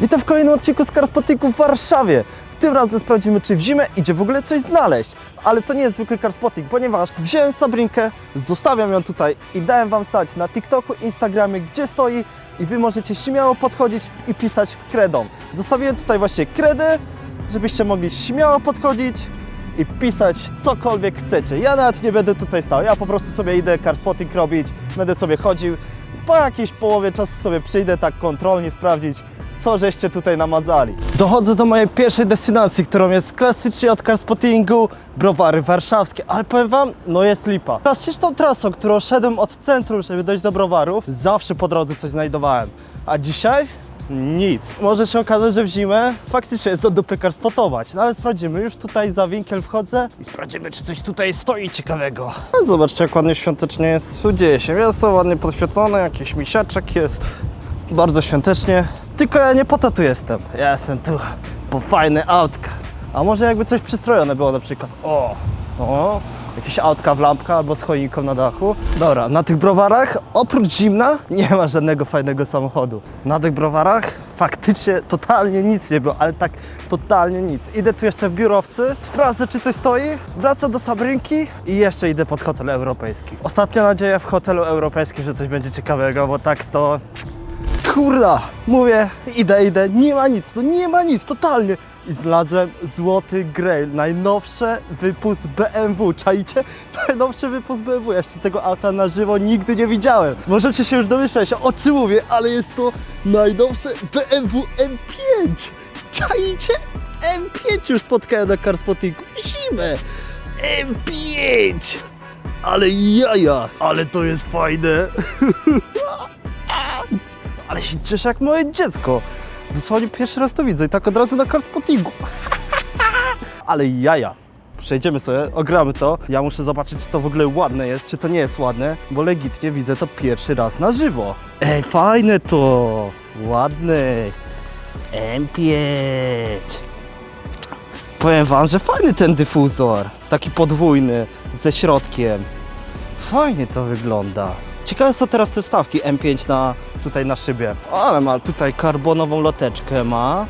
Witam w kolejnym odcinku z Carspottingu w Warszawie. Tym razem sprawdzimy, czy w zimę idzie w ogóle coś znaleźć. Ale to nie jest zwykły Carspotting, ponieważ wziąłem Sabrinkę, zostawiam ją tutaj i dałem Wam stać na TikToku, Instagramie, gdzie stoi i Wy możecie śmiało podchodzić i pisać kredą. Zostawiłem tutaj właśnie kredę, żebyście mogli śmiało podchodzić i pisać cokolwiek chcecie. Ja nawet nie będę tutaj stał, ja po prostu sobie idę carspotting robić, będę sobie chodził. Po jakiejś połowie czasu sobie przyjdę tak kontrolnie sprawdzić, co żeście tutaj namazali. Dochodzę do mojej pierwszej destynacji, którą jest klasycznie od carspottingu, browary warszawskie, ale powiem wam, no jest lipa. Tą trasą, którą szedłem od centrum, żeby dojść do browarów, zawsze po drodze coś znajdowałem. A dzisiaj? Nic. Może się okazać, że w zimę faktycznie jest do dupy spotować, no ale sprawdzimy. Już tutaj za winkiel wchodzę i sprawdzimy, czy coś tutaj stoi ciekawego. No, zobaczcie, jak ładnie świątecznie jest. Tu dzieje się miasto, ładnie podświetlone, jakiś misiaczek jest. Bardzo świątecznie. Tylko ja nie po to tu jestem. Ja jestem tu po fajne autka. A może jakby coś przystrojone było na przykład. O, o, jakieś autka w lampka albo z choinką na dachu. Dobra, na tych browarach oprócz zimna nie ma żadnego fajnego samochodu. Na tych browarach faktycznie totalnie nic nie było, ale tak totalnie nic. Idę tu jeszcze w biurowcy, sprawdzę czy coś stoi, wracam do Sabrynki i jeszcze idę pod hotel europejski. Ostatnia nadzieja w hotelu europejskim, że coś będzie ciekawego, bo tak to Kurda, mówię, idę, idę, nie ma nic, no nie ma nic, totalnie. I znalazłem złoty grail, najnowszy wypust BMW, czaicie? Najnowszy wypust BMW, ja jeszcze tego auta na żywo nigdy nie widziałem. Możecie się już domyśleć, o czym mówię, ale jest to najnowsze BMW M5. Czaicie? M5 już spotkałem na Carspottingu w zimę. M5! Ale jaja, ale to jest fajne. Ale się cieszę jak moje dziecko. Dosłownie pierwszy raz to widzę i tak od razu na carspottingu. Ale jaja. Przejdziemy sobie, ogramy to. Ja muszę zobaczyć, czy to w ogóle ładne jest, czy to nie jest ładne, bo legitnie widzę to pierwszy raz na żywo. Ej, fajne to! Ładne. M5. Powiem wam, że fajny ten dyfuzor. Taki podwójny, ze środkiem. Fajnie to wygląda. Ciekawe są teraz te stawki M5 na, tutaj na szybie. Ale ma tutaj karbonową loteczkę ma.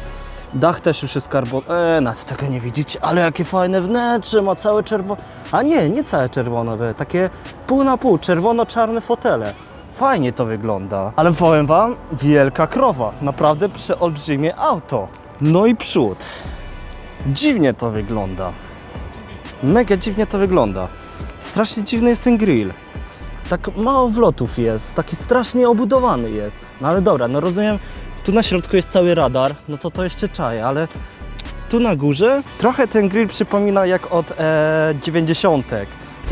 Dach też już jest karbon... Eee, nas tego nie widzicie, ale jakie fajne wnętrze, ma całe czerwone... A nie, nie całe czerwonowe, takie pół na pół, czerwono-czarne fotele. Fajnie to wygląda. Ale powiem wam, wielka krowa. Naprawdę przeolbrzymie auto. No i przód. Dziwnie to wygląda. Mega dziwnie to wygląda. Strasznie dziwny jest ten grill tak mało wlotów jest, taki strasznie obudowany jest. No ale dobra, no rozumiem, tu na środku jest cały radar, no to to jeszcze czaję, ale tu na górze trochę ten grill przypomina jak od e, 90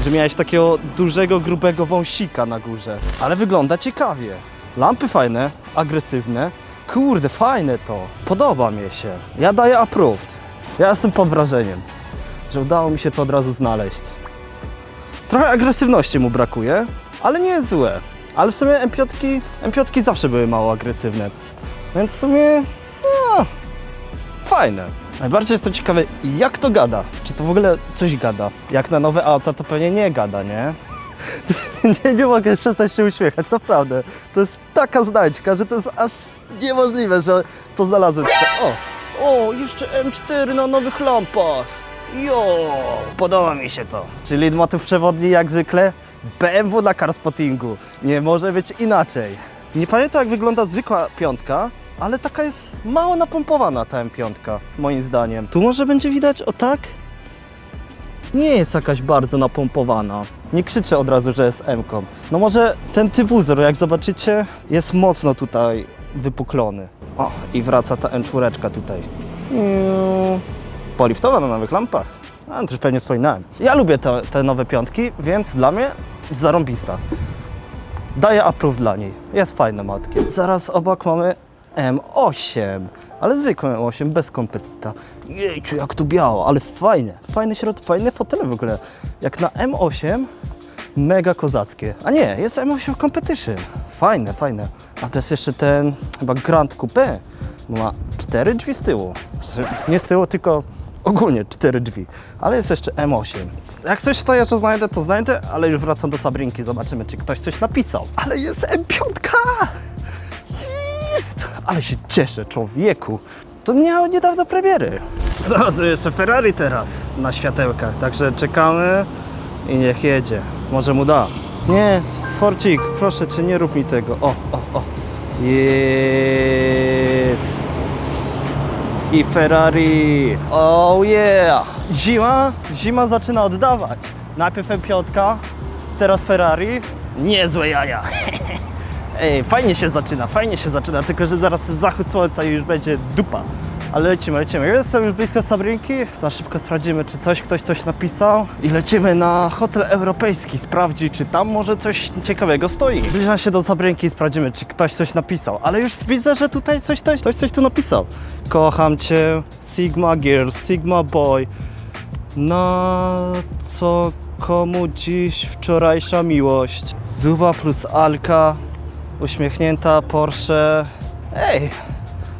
że miałeś takiego dużego, grubego wąsika na górze. Ale wygląda ciekawie. Lampy fajne, agresywne. Kurde, fajne to. Podoba mi się. Ja daję approved. Ja jestem pod wrażeniem, że udało mi się to od razu znaleźć. Trochę agresywności mu brakuje, ale nie jest złe. Ale w sumie M5, M5 zawsze były mało agresywne. Więc w sumie, no, fajne. Najbardziej jestem ciekawy, jak to gada. Czy to w ogóle coś gada? Jak na nowe auta, to pewnie nie gada, nie? nie, nie mogę przestać się uśmiechać, naprawdę. To jest taka znajdźka, że to jest aż niemożliwe, że to znalazłem. tutaj. O, o, jeszcze M4 na nowych lampach. Jo, podoba mi się to. Czyli motyw przewodni jak zwykle BMW dla carspottingu. Nie może być inaczej. Nie pamiętam jak wygląda zwykła piątka, ale taka jest mało napompowana ta M5, moim zdaniem. Tu może będzie widać, o tak? Nie jest jakaś bardzo napompowana. Nie krzyczę od razu, że jest M-ką. No może ten tyfuzor, jak zobaczycie, jest mocno tutaj wypuklony. O, i wraca ta M4 tutaj. Poliftowa na nowych lampach. A, to już pewnie wspominałem. Ja lubię te, te nowe piątki, więc dla mnie zarąbista. Daję approve dla niej. Jest fajna matki. Zaraz obok mamy M8, ale zwykłe M8, bez kompeta. Jejciu, jak tu biało, ale fajne. Fajny środek, fajne fotele w ogóle. Jak na M8, mega kozackie. A nie, jest M8 Competition. Fajne, fajne. A to jest jeszcze ten chyba Grand Coupe. Ma cztery drzwi z tyłu. Nie z tyłu, tylko ogólnie cztery drzwi. Ale jest jeszcze M8. Jak coś to jeszcze znajdę, to znajdę, ale już wracam do Sabrinki. Zobaczymy, czy ktoś coś napisał. Ale jest M5! Jest! Ale się cieszę, człowieku. To miało niedawno premiery. Znalazłem jeszcze Ferrari teraz na światełkach, także czekamy i niech jedzie. Może mu da. Nie, Forcik, proszę cię, nie rób mi tego. O, o, o. Jest. I Ferrari. Oh yeah. Zima, zima zaczyna oddawać. Najpierw M5, teraz Ferrari. Niezłe jaja. Ej, fajnie się zaczyna, fajnie się zaczyna, tylko że zaraz zachód słońca i już będzie dupa. Ale lecimy, lecimy. Jestem już blisko Sabrynki. Za szybko sprawdzimy, czy coś, ktoś coś napisał. I lecimy na hotel europejski, sprawdzić, czy tam może coś ciekawego stoi. Zbliżam się do Sabrynki i sprawdzimy, czy ktoś coś napisał. Ale już widzę, że tutaj coś, ktoś, ktoś coś tu napisał. Kocham Cię, Sigma Girl, Sigma Boy. Na co komu dziś wczorajsza miłość? Zuba plus Alka, uśmiechnięta Porsche. Ej,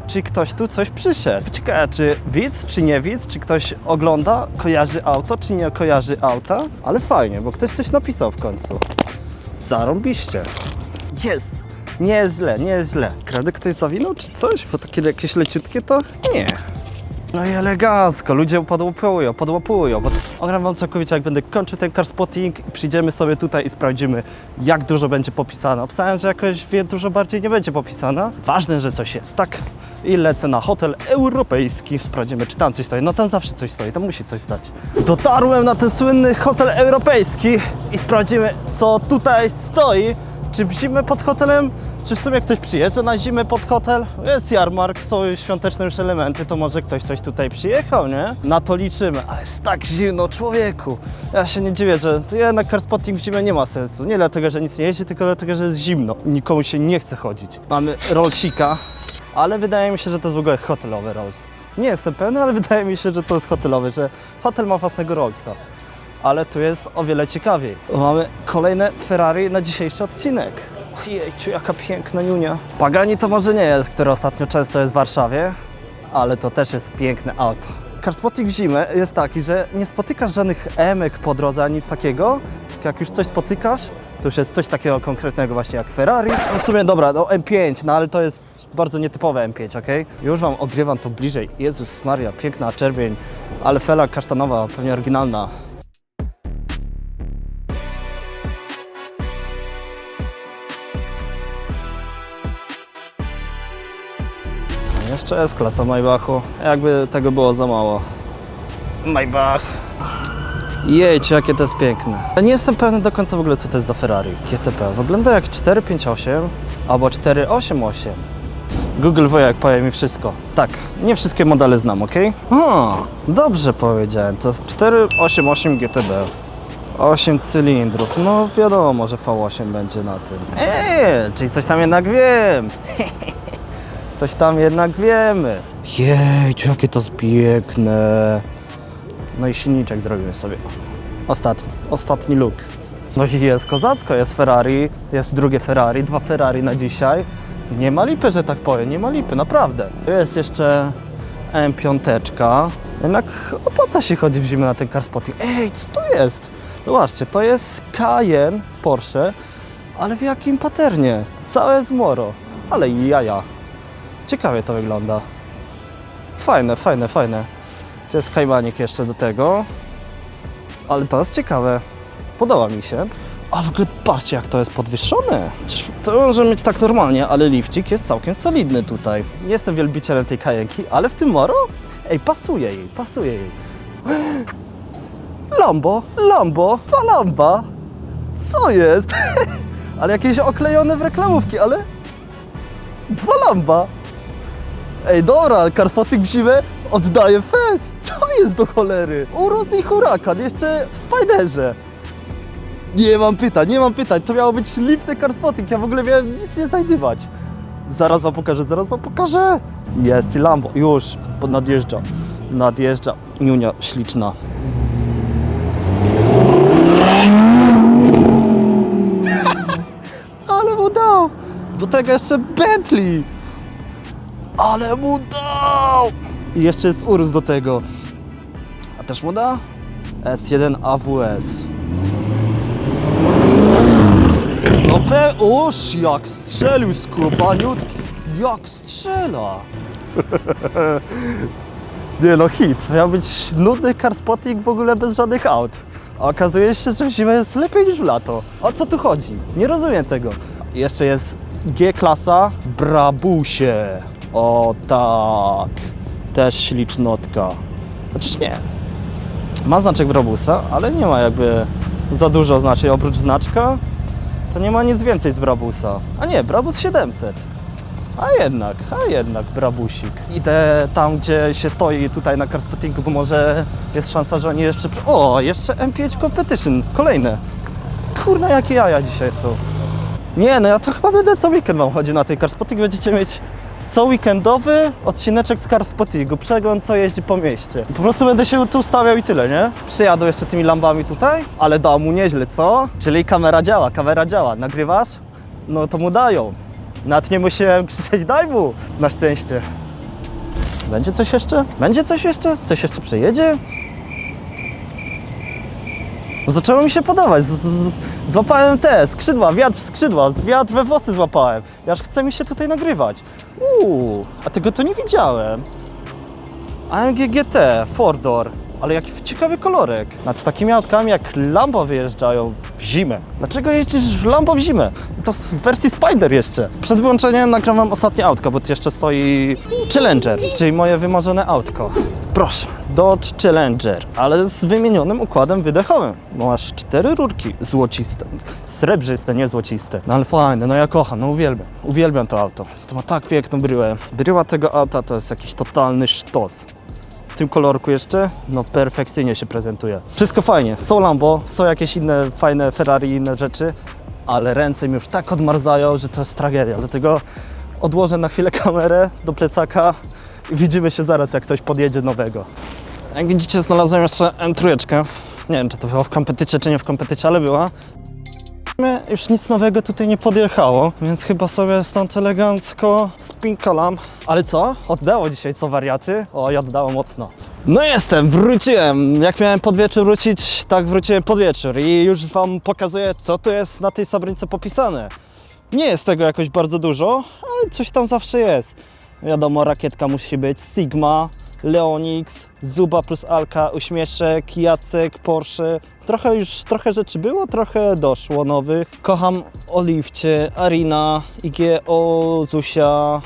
czy ktoś tu coś przyszedł? Ciekawe, czy widz, czy nie widz, czy ktoś ogląda, kojarzy auto, czy nie kojarzy auta? Ale fajnie, bo ktoś coś napisał w końcu. Zarąbiście. Jest! Nie jest źle, nie jest źle. Kredy ktoś zawinął, czy coś? Bo takie jakieś leciutkie to nie. No i elegancko, ludzie podłapują, podłapują. Bo ogram wam całkowicie, jak będę kończył ten car spotting, przyjdziemy sobie tutaj i sprawdzimy, jak dużo będzie popisane. Obstałem, że jakoś wie, dużo bardziej nie będzie popisane. Ważne, że coś jest, tak? I lecę na hotel europejski, sprawdzimy, czy tam coś stoi. No tam zawsze coś stoi, tam musi coś stać. Dotarłem na ten słynny hotel europejski i sprawdzimy, co tutaj stoi. Czy w zimę pod hotelem, czy w sumie ktoś przyjeżdża na zimę pod hotel? Jest jarmark, są świąteczne już elementy, to może ktoś coś tutaj przyjechał, nie? Na to liczymy, ale jest tak zimno, człowieku. Ja się nie dziwię, że to jednak car spotting w zimę nie ma sensu. Nie dlatego, że nic nie jeździ, tylko dlatego, że jest zimno. Nikomu się nie chce chodzić. Mamy rollsika, ale wydaje mi się, że to jest w ogóle hotelowy rolls. Nie jestem pewny, ale wydaje mi się, że to jest hotelowy, że hotel ma własnego rollsa ale tu jest o wiele ciekawiej. Mamy kolejne Ferrari na dzisiejszy odcinek. Ojejciu, jaka piękna niunia. Pagani to może nie jest, który ostatnio często jest w Warszawie, ale to też jest piękne auto. Carspotting w zimę jest taki, że nie spotykasz żadnych emek po drodze, ani nic takiego. Jak już coś spotykasz, to już jest coś takiego konkretnego właśnie jak Ferrari. W sumie dobra, no M5, no ale to jest bardzo nietypowe M5, ok? Już Wam ogrywam to bliżej. Jezus Maria, piękna czerwień, ale fela kasztanowa, pewnie oryginalna. Jeszcze jest klasa Maybachu. Jakby tego było za mało. Maybach. Jejcie, jakie to jest piękne. Ja nie jestem pewny do końca w ogóle, co to jest za Ferrari GTP. Wygląda jak 458 albo 488. Google Wojak powie mi wszystko. Tak, nie wszystkie modele znam, ok? O, dobrze powiedziałem. To jest 488 GTB. 8 cylindrów. No wiadomo, że V8 będzie na tym. Eee, czyli coś tam jednak wiem. Coś tam jednak wiemy. Jej, jakie to piękne. No i silniczek zrobimy sobie. Ostatni, ostatni look. No i jest kozacko, jest Ferrari, jest drugie Ferrari, dwa Ferrari na dzisiaj. Nie ma lipy, że tak powiem, nie ma lipy, naprawdę. Jest jeszcze M5. Jednak opłaca się chodzić w zimę na ten car. Ej, co to jest? Zobaczcie, to jest Cayenne Porsche, ale w jakim paternie? Całe zmoro, ale jaja. Ciekawie to wygląda. Fajne, fajne, fajne. To jest kajmanik jeszcze do tego. Ale to jest ciekawe. Podoba mi się. A w ogóle patrzcie jak to jest podwyższone. Przecież To może mieć tak normalnie, ale lifcik jest całkiem solidny tutaj. Nie jestem wielbicielem tej kajenki, ale w tym moro? Ej, pasuje jej, pasuje jej. Lambo, Lambo, dwa lamba. Co jest? ale jakieś oklejone w reklamówki, ale... Dwa lamba. Ej, dobra, Carspotting w zimę oddaje fest. Co jest do cholery? Urus i Hurakan, jeszcze w Spiderze. Nie mam pytań, nie mam pytań. To miało być lipny Carspotting, ja w ogóle miałem nic nie znajdywać. Zaraz wam pokażę, zaraz wam pokażę. Jest i Lambo, już, nadjeżdża. Nadjeżdża, niunia śliczna. Ale mu dał! Do tego jeszcze Bentley! Ale mu dał! I jeszcze jest Urus do tego. A też mu da? S1 AWS. No pe... Oż, jak strzelił skubaniutki. Jak strzela! Nie no, hit. Miał być nudny car spotting w ogóle bez żadnych aut. A okazuje się, że w zimę jest lepiej niż w lato. O co tu chodzi? Nie rozumiem tego. Jeszcze jest G-klasa Brabusie. O tak. Też ślicznotka. Chociaż nie. Ma znaczek Brabusa, ale nie ma jakby za dużo znaczeń. Oprócz znaczka to nie ma nic więcej z Brabusa. A nie, Brabus 700. A jednak, a jednak, brabusik. Idę tam, gdzie się stoi tutaj na carspottingu, bo może jest szansa, że oni jeszcze... O, jeszcze M5 Competition, kolejne. Kurna, jakie jaja dzisiaj są. Nie, no ja to chyba będę co weekend wam chodził na tej carspotting. Będziecie mieć co weekendowy odcineczek z carspottingu, przegląd co jeździ po mieście. Po prostu będę się tu stawiał i tyle, nie? Przyjadą jeszcze tymi lampami tutaj, ale da mu nieźle, co? Czyli kamera działa, kamera działa. Nagrywasz? No to mu dają. Nawet nie musiałem krzyczeć daj mu, na szczęście. Będzie coś jeszcze? Będzie coś jeszcze? Coś jeszcze przejedzie? Zaczęło mi się podobać. Z, z, złapałem te skrzydła, wiatr w skrzydła, wiatr we włosy złapałem. Ja aż chce mi się tutaj nagrywać. Uuu, a tego to nie widziałem. AMG GT, four door, ale jaki ciekawy kolorek. Nad takimi autkami jak Lambo wyjeżdżają w zimę. Dlaczego jeździsz w Lambo w zimę? To w wersji Spider jeszcze. Przed wyłączeniem nagrywam ostatnie autko, bo tu jeszcze stoi Challenger, czyli moje wymarzone autko. Proszę, Dodge Challenger, ale z wymienionym układem wydechowym. Masz cztery rurki złociste, srebrzyste, nie złociste. No ale fajne, no ja kocham, no uwielbiam. Uwielbiam to auto. To ma tak piękną bryłę. Bryła tego auta to jest jakiś totalny sztos w tym kolorku jeszcze, no perfekcyjnie się prezentuje. Wszystko fajnie, są Lambo, są jakieś inne fajne Ferrari i inne rzeczy, ale ręce mi już tak odmarzają, że to jest tragedia. Dlatego odłożę na chwilę kamerę do plecaka i widzimy się zaraz, jak coś podjedzie nowego. Jak widzicie, znalazłem jeszcze M3. Nie wiem, czy to było w kompetycie, czy nie w kompetycie, ale była. Już nic nowego tutaj nie podjechało, więc chyba sobie stąd elegancko spinkalam. Ale co? Oddało dzisiaj co wariaty? O, i oddało mocno. No jestem, wróciłem. Jak miałem pod wieczór wrócić, tak wróciłem pod wieczór i już Wam pokazuję, co tu jest na tej sabrynce popisane. Nie jest tego jakoś bardzo dużo, ale coś tam zawsze jest. Wiadomo, rakietka musi być, Sigma, Leonix, Zuba plus Alka, Uśmieszek, Jacek, Porsche. Trochę już, trochę rzeczy było, trochę doszło nowych. Kocham Oliwcie, Arina, IGO, Zuzia,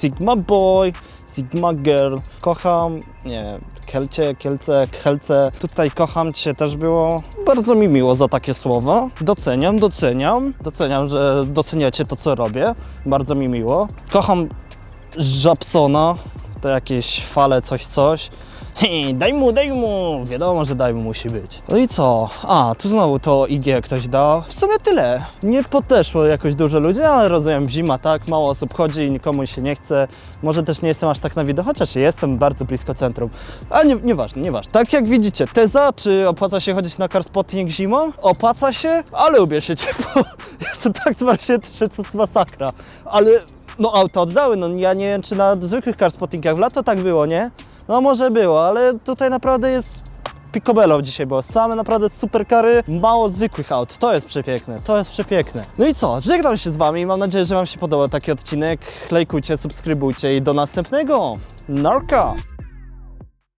Sigma Boy, Sigma Girl. Kocham, nie wiem, Kielcie, Kielce, Helce. Tutaj kocham Cię też było. Bardzo mi miło za takie słowa. Doceniam, doceniam. Doceniam, że doceniacie to, co robię. Bardzo mi miło. Kocham Żabsona, to jakieś fale, coś, coś. Hej, daj mu, daj mu! Wiadomo, że daj mu musi być. No i co? A, tu znowu to IG ktoś dał. W sumie tyle. Nie podeszło jakoś dużo ludzi, ale rozumiem, zima, tak? Mało osób chodzi nikomu się nie chce. Może też nie jestem aż tak na widok, chociaż jestem bardzo blisko centrum. Ale nie, nieważne, nieważne. Tak jak widzicie, teza, czy opłaca się chodzić na car spotting zimą? Opłaca się, ale lubię się ciepło. Jestem tak zmarznięty, że to jest masakra. Ale no auto oddały, no ja nie wiem czy na zwykłych car w lato tak było, nie? No może było, ale tutaj naprawdę jest picobello dzisiaj było, same naprawdę super kary, mało zwykłych aut, to jest przepiękne, to jest przepiękne. No i co, żegnam się z Wami, mam nadzieję, że Wam się podobał taki odcinek, lajkujcie, subskrybujcie i do następnego, narka!